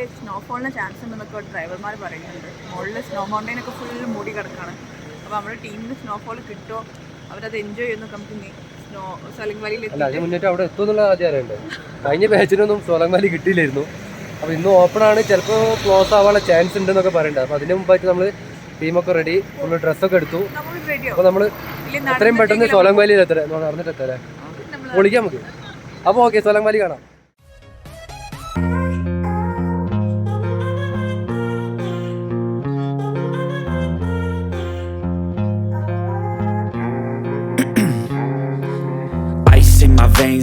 ചെറിയ സ്നോഫോളിന് ചാൻസ് ഉണ്ടെന്നൊക്കെ ഡ്രൈവർമാർ പറയുന്നുണ്ട്. മുകളിൽ സ്നോ മൗണ്ടൈനൊക്കെ ഫുൾ മൂടി കിടക്കാണ്. അപ്പോൾ നമ്മുടെ ടീമിന് സ്നോഫോൾ കിട്ടുമോ അവരത് എൻജോയ് ചെയ്യുന്നൊക്കെ നമുക്ക് ഇനി സ്നോ സോലങ് വാലിയിൽ അതിന് അവിടെ എത്തുമെന്നുള്ള ആദ്യം കഴിഞ്ഞ ബാച്ചിനൊന്നും സോലങ്കാലി കിട്ടിയില്ലായിരുന്നു. അപ്പോൾ ഇന്ന് ഓപ്പൺ ആണ്. ചിലപ്പോൾ ക്ലോസ് ആവാനുള്ള ചാൻസ് ഉണ്ടെന്നൊക്കെ പറയണ്ട അപ്പോൾ അതിന് മുമ്പായിട്ട് നമ്മൾ ടീമൊക്കെ റെഡി നമ്മൾ ഡ്രസ്സൊക്കെ എടുത്തു. അപ്പോൾ നമ്മൾ എത്രയും പെട്ടെന്ന് സോലങ്കാലിയിൽ എത്തരേ നടന്നിട്ട് എത്തരേ വിളിക്കാം നമുക്ക്. അപ്പോൾ ഓക്കെ സോലങ്കാലി കാണാം.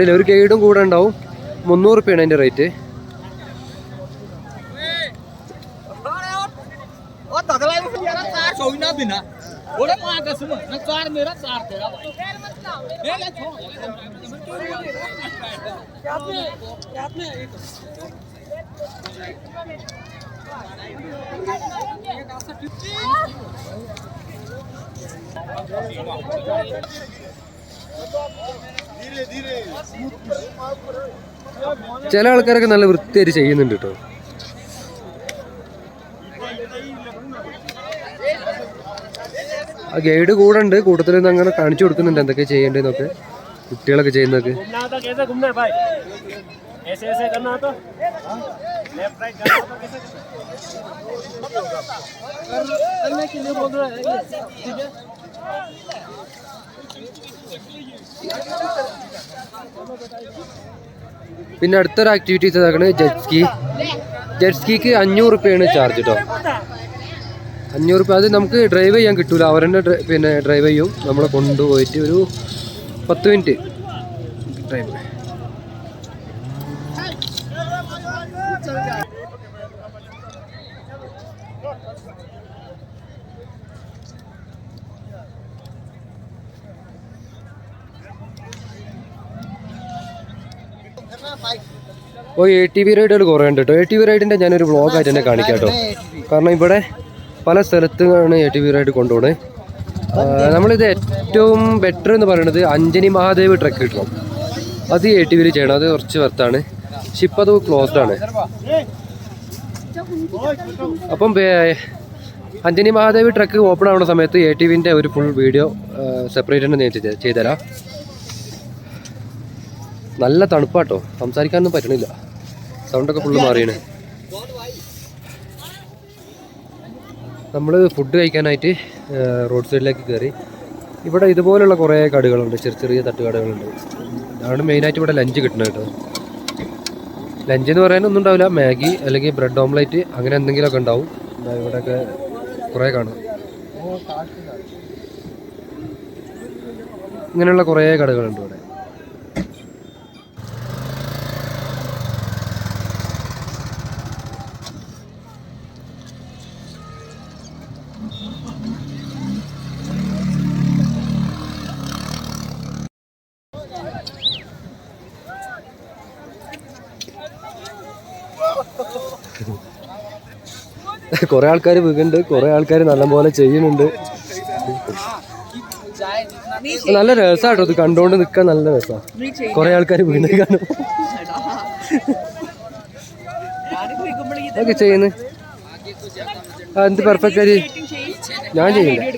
കണ്ടില്ല ഒരു ഗൈഡും കൂടെ ഉണ്ടാവും. മുന്നൂറ് റുപ്യാണ് അതിന്റെ റേറ്റ്. ചില ആൾക്കാരൊക്കെ നല്ല വൃത്തിയായിട്ട് ചെയ്യുന്നുണ്ട് കേട്ടോ ആ ഗൈഡ് കൂടെ ഉണ്ട് കൂട്ടത്തിൽ നിന്ന് അങ്ങനെ കാണിച്ചു കൊടുക്കുന്നുണ്ട് എന്തൊക്കെ ചെയ്യേണ്ടതെന്നൊക്കെ കുട്ടികളൊക്കെ ചെയ്യുന്നതൊക്കെ घूमना होता कैसे घूमना है भाई ऐसे ऐसे करना होता लेफ्ट राइट करना होता कैसे करने के लिए बोल रहा है ये, ठीक है പിന്നെ അടുത്തൊരു ആക്ടിവിറ്റീസ് ഇതാക്കണ് ജെറ്റ് ജെറ്റ്സ്കിക്ക് ജെറ്റ് സ്കിക്ക് അഞ്ഞൂറ് റുപ്യാണ് ചാർജ് കേട്ടോ അഞ്ഞൂറ് റുപ്യ. അത് നമുക്ക് ഡ്രൈവ് ചെയ്യാൻ കിട്ടൂല. അവർ തന്നെ പിന്നെ ഡ്രൈവ് ചെയ്യും. നമ്മളെ കൊണ്ടുപോയിട്ട് ഒരു പത്ത് മിനിറ്റ് ഡ്രൈവ് ഓ എ ടി വി റൈഡുകൾ കുറേ ഉണ്ട് കേട്ടോ എ ടി വി റൈഡിന്റെ ഞാനൊരു വ്ളോഗായിട്ട് തന്നെ കാണിക്കാം കേട്ടോ കാരണം ഇവിടെ പല സ്ഥലത്താണ് എ ടി വി റൈഡ് കൊണ്ടുപോകുന്നത് നമ്മളിത് ഏറ്റവും ബെറ്റർ എന്ന് പറയുന്നത് അഞ്ജനി മഹാദേവ് ട്രക്ക് കിട്ടണം. അത് എ ടി വിയിൽ ചെയ്യണം. അത് കുറച്ച് വർത്താണ് പക്ഷെ അത് ക്ലോസ്ഡ് ആണ്. അപ്പം അഞ്ജനി മഹാദേവ് ട്രക്ക് ഓപ്പൺ ആവുന്ന സമയത്ത് എ ടി വിന്റെ ഒരു ഫുൾ വീഡിയോ സെപ്പറേറ്റ് തന്നെ ഞാൻ ചെയ്ത് ചെയ്തുതരാം. നല്ല തണുപ്പാട്ടോ സംസാരിക്കാനൊന്നും പറ്റണില്ല. സൗണ്ടൊക്കെ ഫുള്ള് മാറിയാണ്. നമ്മൾ ഫുഡ് കഴിക്കാനായിട്ട് റോഡ് സൈഡിലേക്ക് കയറി ഇവിടെ ഇതുപോലുള്ള കുറേ കടകളുണ്ട് ചെറിയ ചെറിയ തട്ടുകടകളുണ്ട്. അതാണ് മെയിനായിട്ട് ഇവിടെ ലഞ്ച് കിട്ടുന്നത് കേട്ടോ. ലഞ്ച് എന്ന് പറയാൻ ഒന്നും ഉണ്ടാവില്ല. മാഗി അല്ലെങ്കിൽ ബ്രെഡ് ഓംലേറ്റ് അങ്ങനെ എന്തെങ്കിലുമൊക്കെ ഉണ്ടാവും. ഇവിടെയൊക്കെ കുറേ കാണും. ഇങ്ങനെയുള്ള കുറേ കടകളുണ്ട് ഇവിടെ. കുറെ ആൾക്കാർ വീകുന്നുണ്ട് കുറെ ആൾക്കാർ നല്ലപോലെ ചെയ്യുന്നുണ്ട്. നല്ല രസമാട്ടോ ഇത് കണ്ടോണ്ട് നിക്കാൻ നല്ല രസമാണ് കൊറേ ആൾക്കാർ വീണ് കാണും ചെയ്യുന്നു. എന്ത് പെർഫെക്റ്റ് ആയി. ഞാൻ video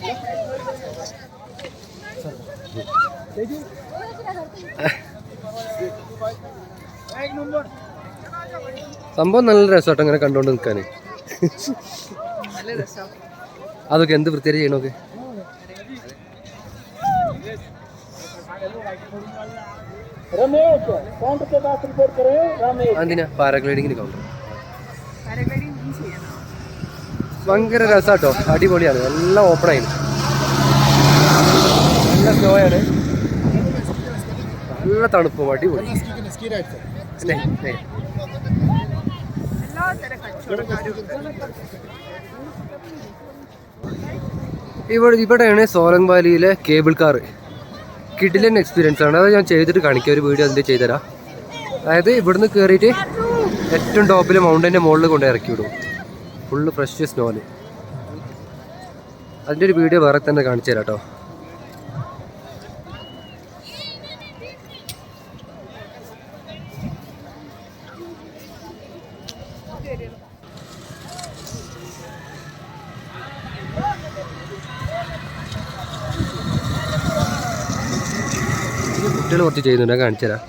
സംഭവം നല്ല രസമാട്ടോ ഇങ്ങനെ കണ്ടോണ്ട് രസം അതൊക്കെ എന്ത് വൃത്തിയായി ചെയ്യണമൊക്കെ എന്തിനാ പാരാഗ്ലൈഡിങ്ങിന് കൗണ്ടർ പാരാഗ്ലൈഡിങ് നീ ചെയ്യണം? ഭയങ്കര രസാട്ടോ. അടിപൊളിയാണ്. എല്ലാം ഓപ്പൺ ആയി നല്ല സ്നോ ആണ്. നല്ല തണുപ്പും അടിപൊളി അല്ലേ? അല്ലേ? എല്ലാത്തരം കച്ചവടക്കാരും ഇവിടെ ഇവിടെയാണ് സോലങ് വാലിയിലെ കേബിൾ കാർ കിഡിലൻ എക്സ്പീരിയൻസ് ആണ്. അത് ഞാൻ ചെയ്തിട്ട് കാണിക്കാം. ഒരു വീഡിയോ അതിന്റെ ചെയ്തുതരാം. അതായത് ഇവിടുന്ന് കയറിയിട്ട് ഏറ്റവും ടോപ്പിൽ മൗണ്ടന്റെ മുകളിൽ കൊണ്ട് ഇറക്കി വിടും. ഫുള്ള് ഫ്രഷ് സ്നോൽ അതിന്റെ ഒരു വീഡിയോ വേറെ തന്നെ കാണിച്ചു തരാം കേട്ടോ കുട്ടികൾ കുറച്ച് ചെയ്യുന്നുണ്ട്? ഞാൻ കാണിച്ചു തരാം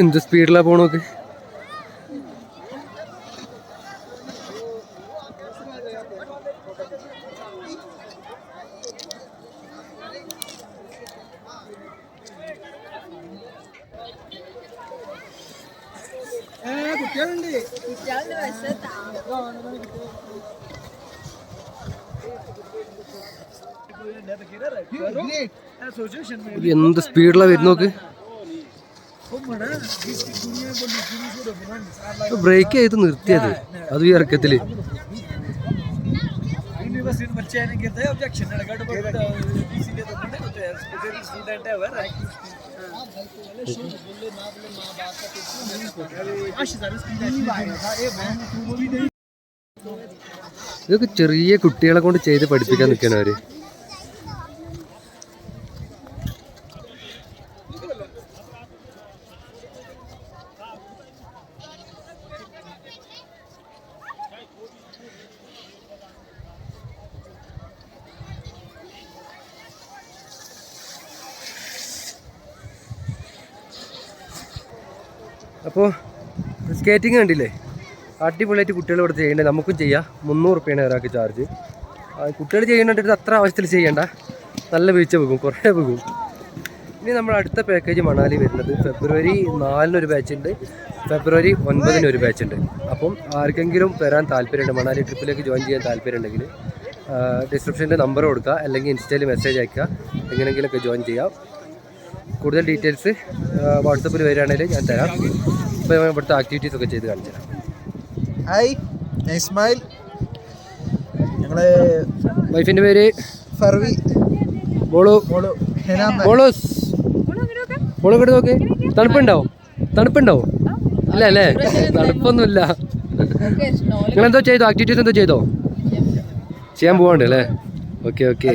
എന്ത് സ്പീഡിലാ പോണോക്ക് കുട്ടികളുണ്ട്. എന്ത് സ്പീഡിലാ വരുന്ന നോക്ക്. ബ്രേക്ക് ചെയ്ത് നിർത്തിയത്. അത് ഈ ഇറക്കത്തിൽ. യൂണിവേഴ്സിറ്റി ഇതൊക്കെ ചെറിയ കുട്ടികളെ കൊണ്ട് ചെയ്ത് പഠിപ്പിക്കാൻ നിൽക്കണം അവർ അപ്പോൾ സ്കേറ്റിംഗ് കണ്ടില്ലേ? അടിപൊളിയായിട്ട് കുട്ടികൾ ഇവിടെ ചെയ്യേണ്ടത് നമുക്കും ചെയ്യാം. മുന്നൂറ് റുപ്യാണ് ഒരാൾക്ക് ചാർജ് കുട്ടികൾ ചെയ്യേണ്ടത് അത്ര ആവശ്യത്തിൽ ചെയ്യേണ്ട. നല്ല വീഴ്ച പോകും. കുറേ പോകും. ഇനി നമ്മൾ അടുത്ത പാക്കേജ് മണാലി വരുന്നത്. ഫെബ്രുവരി നാലിന് ഒരു ബാച്ച് ഉണ്ട്. ഫെബ്രുവരി ഒൻപതിന് ഒരു ബാച്ച് ഉണ്ട്. അപ്പം ആർക്കെങ്കിലും വരാൻ താല്പര്യമുണ്ട് മണാലി ട്രിപ്പിലേക്ക് ജോയിൻ ചെയ്യാൻ താല്പര്യം ഉണ്ടെങ്കിൽ ഡിസ്ക്രിപ്ഷനിൽ നമ്പർ കൊടുക്കുക. അല്ലെങ്കിൽ ഇൻസ്റ്റയിൽ മെസ്സേജ് അയക്കുക. എങ്ങനെയെങ്കിലുമൊക്കെ ജോയിൻ ചെയ്യാം. കൂടുതൽ ഡീറ്റെയിൽസ് വാട്സപ്പിൽ വരികയാണെങ്കിൽ ഞാൻ തരാം. ഇപ്പോൾ ഇവിടുത്തെ ആക്ടിവിറ്റീസ് ഒക്കെ ചെയ്ത് കാണിച്ചു തരാം. ഹായ് ഞാൻ ഇസ്മായിൽ ഞങ്ങൾ വൈഫിന്റെ പേര്? ഫർവി. ബോളു ബോളു ഹെനാമ ബോളു ഇങ്ങോട്ട് നോക്ക്. തണുപ്പുണ്ടാവും തണുപ്പുണ്ടാവും ഇല്ല അല്ലേ? തണുപ്പൊന്നുമില്ല. നിങ്ങളെന്തോ ചെയ്തോ? ആക്ടിവിറ്റീസ് എന്തോ ചെയ്തോ? ചെയ്യാൻ പോവാണ്ട് അല്ലേ? Okay okay.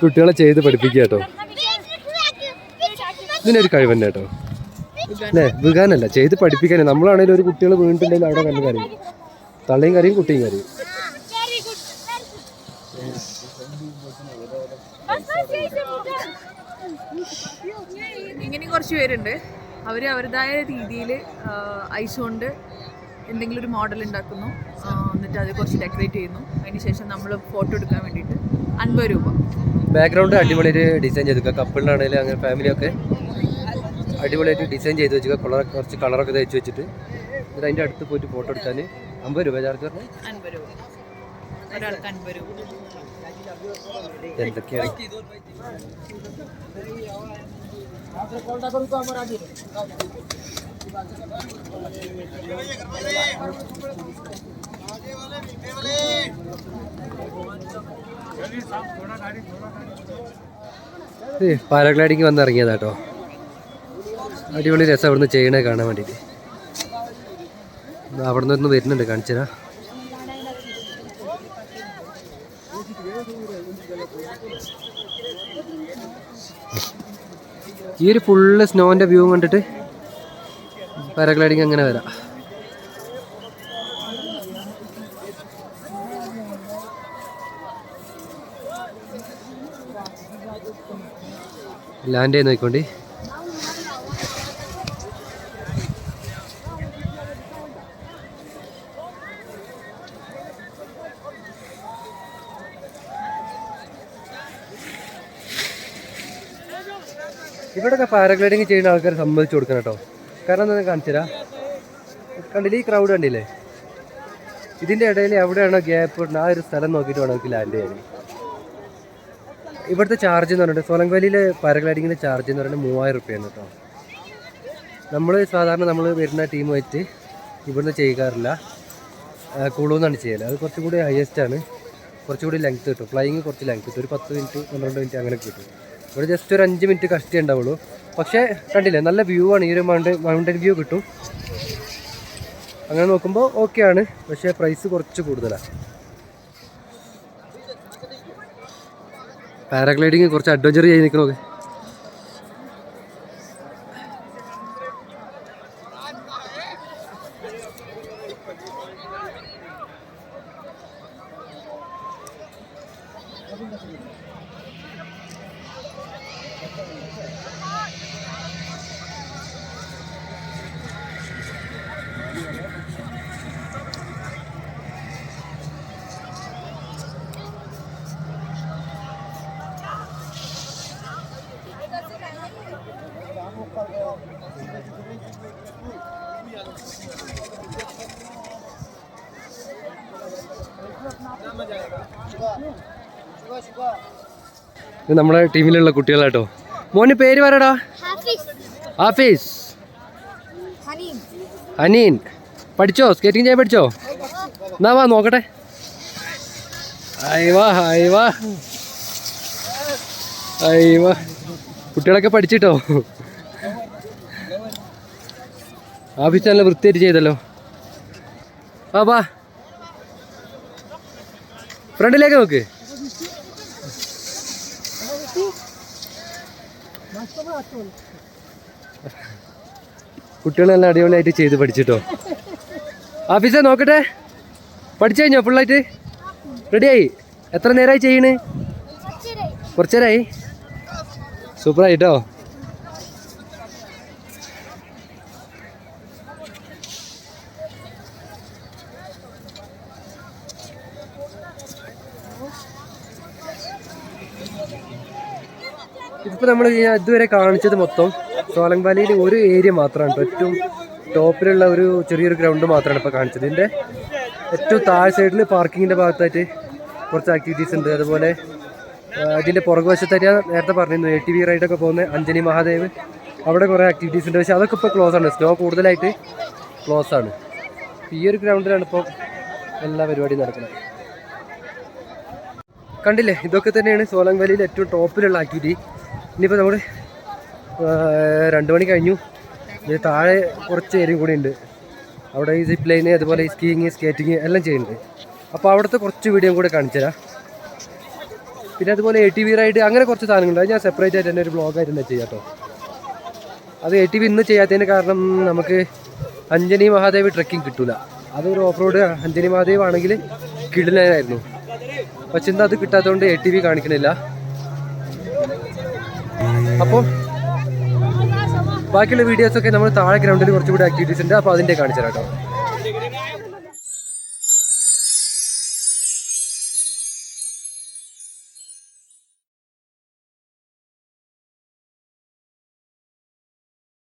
കുട്ടികളെ ചെയ്ത് പഠിപ്പിക്കുക കേട്ടോ. ഇതിനൊരു കഴിവ് തന്നെ കേട്ടോ അല്ലേ വികാനല്ല ചെയ്ത് പഠിപ്പിക്കാനേ. നമ്മളാണെങ്കിലും ഒരു കുട്ടികൾ വീണിട്ടുണ്ടെങ്കിൽ അവിടെ കണ്ട് കരയും. തള്ളയും കരയും കുട്ടിയും കരയും. ഇങ്ങനെ കുറച്ച് പേരുണ്ട്. അവർ അവരുടേതായ രീതിയിൽ ഐസ് കൊണ്ട് എന്തെങ്കിലും ഒരു മോഡൽ ഉണ്ടാക്കുന്നു. എന്നിട്ട് അത് കുറച്ച് ഡെക്കറേറ്റ് ചെയ്യുന്നു. അതിന് ശേഷം നമ്മൾ ഫോട്ടോ എടുക്കാൻ വേണ്ടിയിട്ട്. അൻപത് രൂപ. ബാക്ക്ഗ്രൗണ്ട് അടിപൊളിയായിട്ട് ഡിസൈൻ ചെയ്തു കപ്പിളിനാണെങ്കിലും അങ്ങനെ ഫാമിലിയൊക്കെ അടിപൊളിയായിട്ട് ഡിസൈൻ ചെയ്ത് വെച്ചു കളർ കുറച്ച് കളറൊക്കെ തയ്ച്ച് വെച്ചിട്ട്. എന്നിട്ട് അതിന്റെ അടുത്ത് പോയിട്ട് ഫോട്ടോ എടുക്കാൻ അമ്പത് രൂപ ചാർജ് പറഞ്ഞു. അൻപത് രൂപ ഒരാൾക്ക് അൻപത് രൂപ എന്തൊക്കെയാണ് പാരാഗ്ലൈഡിങ് വന്ന് ഇറങ്ങിയതാട്ടോ. അടിപൊളി രസം അവിടുന്ന് ചെയ്യണേ കാണാൻ വേണ്ടിയിട്ട് അവിടുന്ന് ഒന്ന് വരുന്നുണ്ട് കാണിച്ചരാ ഈ ഒരു ഫുള്ള് സ്നോന്റെ വ്യൂ കണ്ടിട്ട് പാരാഗ്ലൈഡിങ് അങ്ങനെ വരാം. ലാൻഡ് ചെയ്ത് നോക്കിക്കൊണ്ട്. ഇവിടെയൊക്കെ പാരാഗ്ലൈഡിങ് ചെയ്യുന്ന ആൾക്കാരെ സമ്മതിച്ചു കൊടുക്കണം കേട്ടോ. കാരണം എന്താ കാണിച്ചുതരാം. കണ്ടില്ലേ ഈ ക്രൗഡ് കണ്ടില്ലേ? ഇതിന്റെ ഇടയിൽ എവിടെയാണോ ഗ്യാപ്പ് ആ ഒരു സ്ഥലം നോക്കിയിട്ട് വേണം നമുക്ക് ലാൻഡ് ചെയ്യാൻ. ഇവിടുത്തെ ചാർജ് എന്ന് പറഞ്ഞിട്ട് സോലങ്കാലിയിലെ പാരഗ്ലൈഡിങ്ങിന്റെ ചാർജ് എന്ന് പറയുന്നത് മൂവായിരം റുപ്യാണ് കേട്ടോ. നമ്മൾ സാധാരണ നമ്മൾ വരുന്ന ടീം വെച്ച് ഇവിടുന്ന് ചെയ്യാറില്ല. കുളുന്നാണ് ചെയ്യൽ. അത് കുറച്ചും കൂടി ഹയസ്റ്റ് ആണ്. കുറച്ചുകൂടി ലെങ്ത് കിട്ടും. ഫ്ലൈയിങ് കുറച്ച് ലെങ്ത് കിട്ടും. ഒരു പത്ത് മിനിറ്റ് പന്ത്രണ്ട് മിനിറ്റ് അങ്ങനെ കിട്ടും. ഇവിടെ ജസ്റ്റ് ഒരു അഞ്ച് മിനിറ്റ് കഷ്ടേ ഉണ്ടാവുള്ളൂ. പക്ഷേ കണ്ടില്ലേ നല്ല വ്യൂ ആണ്. ഈ ഒരു മൗണ്ടൻ മൗണ്ടൻ വ്യൂ കിട്ടും. അങ്ങനെ നോക്കുമ്പോൾ ഓക്കെ ആണ്. പക്ഷേ പ്രൈസ് കുറച്ച് കൂടുതലാണ് പാരാഗ്ലൈഡിങ് കുറച്ച് അഡ്വഞ്ചർ ചെയ്ത് നിൽക്കണമൊക്കെ ഇത് നമ്മുടെ ടീമിലുള്ള കുട്ടികളാട്ടോ. മോന് പേര് പറയടാ. ഹാഫീസ്. അനീൻ പഠിച്ചോ? സ്കേറ്റിംഗ് ചെയ്യാൻ പഠിച്ചോ? എന്നാ വാ നോക്കട്ടെ. അയ്വാ അയ്വാ അയ്വാ കുട്ടികളൊക്കെ പഠിച്ചിട്ടോ? ആഫീസ് നല്ല വൃത്തിയായിട്ട് ചെയ്തല്ലോ. ആ ഫ്രണ്ടിലേക്ക് നോക്ക്. കുട്ടികളെല്ലാം അടിപൊളിയായിട്ട് ചെയ്ത് പഠിച്ചിട്ടോ. ഓഫീസേ നോക്കട്ടെ. പഠിച്ചു കഴിഞ്ഞോ ഫുള്ളായിട്ട് റെഡിയായി എത്ര നേരമായി ചെയ്യണേ? കുറച്ചു നേരമായി സൂപ്പറായിട്ടോ? ഇതിപ്പോൾ നമ്മൾ ഇതുവരെ കാണിച്ചത് മൊത്തം സോലങ് വാലിയിൽ ഒരു ഏരിയ മാത്രമാണ്. ഏറ്റവും ടോപ്പിലുള്ള ഒരു ചെറിയൊരു ഗ്രൗണ്ട് മാത്രമാണ് ഇപ്പോൾ കാണിച്ചത്. ഇതിന്റെ ഏറ്റവും താഴെ സൈഡിൽ പാർക്കിങ്ങിന്റെ ഭാഗത്തായിട്ട് കുറച്ച് ആക്ടിവിറ്റീസ് ഉണ്ട്. അതുപോലെ അതിന്റെ പുറകുവശത്തായിട്ട് ഞാൻ നേരത്തെ പറഞ്ഞിരുന്നു എ ടി വി റൈഡൊക്കെ പോകുന്ന അഞ്ജനി മഹാദേവ്. അവിടെ കുറേ ആക്ടിവിറ്റീസ് ഉണ്ട്. പക്ഷേ അതൊക്കെ ഇപ്പോൾ ക്ലോസ് ആണ്. സ്നോ കൂടുതലായിട്ട് ക്ലോസ് ആണ്. ഈ ഒരു ഗ്രൗണ്ടിലാണ് ഇപ്പോൾ എല്ലാ പരിപാടിയും നടക്കുന്നത്. കണ്ടില്ലേ? ഇതൊക്കെ തന്നെയാണ് സോലങ് വാലിയിൽ ഏറ്റവും ടോപ്പിലുള്ള ആക്ടിവിറ്റി ഇനിയിപ്പോൾ നമ്മൾ രണ്ട് മണി കഴിഞ്ഞു. ഇനി താഴെ കുറച്ച് ഏരിയ കൂടി ഉണ്ട്. അവിടെ ഈ സിപ്പ് ലൈന് അതുപോലെ ഈ സ്കീയിങ് സ്കേറ്റിങ് എല്ലാം ചെയ്യുന്നുണ്ട്. അപ്പോൾ അവിടുത്തെ കുറച്ച് വീഡിയോ കൂടെ കാണിച്ചു തരാം. പിന്നെ അതുപോലെ എ ടി വി റൈഡ് അങ്ങനെ കുറച്ച് സാധനങ്ങളുണ്ട്. അത് ഞാൻ സെപ്പറേറ്റ് ആയിട്ട് തന്നെ ഒരു ബ്ലോഗായിട്ട് തന്നെ ചെയ്യാം കേട്ടോ. അത് എ ടി വി ഇന്ന് ചെയ്യാത്തതിന് കാരണം നമുക്ക് അഞ്ജനി മഹാദേവ് ട്രക്കിംഗ് കിട്ടില്ല അതൊരു ഓഫ് റോഡ് അഞ്ജനി മഹാദേവ് ആണെങ്കിൽ കിടിലായിരുന്നു പക്ഷെ എന്താ അത് കിട്ടാത്തതുകൊണ്ട് എ ടി വി കാണിക്കണില്ല. അപ്പോൾ ബാക്കിയുള്ള വീഡിയോസൊക്കെ നമ്മൾ താഴെ ഗ്രൗണ്ടിൽ കുറച്ചുകൂടി ആക്ടിവിറ്റീസ് ഉണ്ട്. അപ്പോൾ അതിന്റെ കാണിച്ചു കേട്ടോ.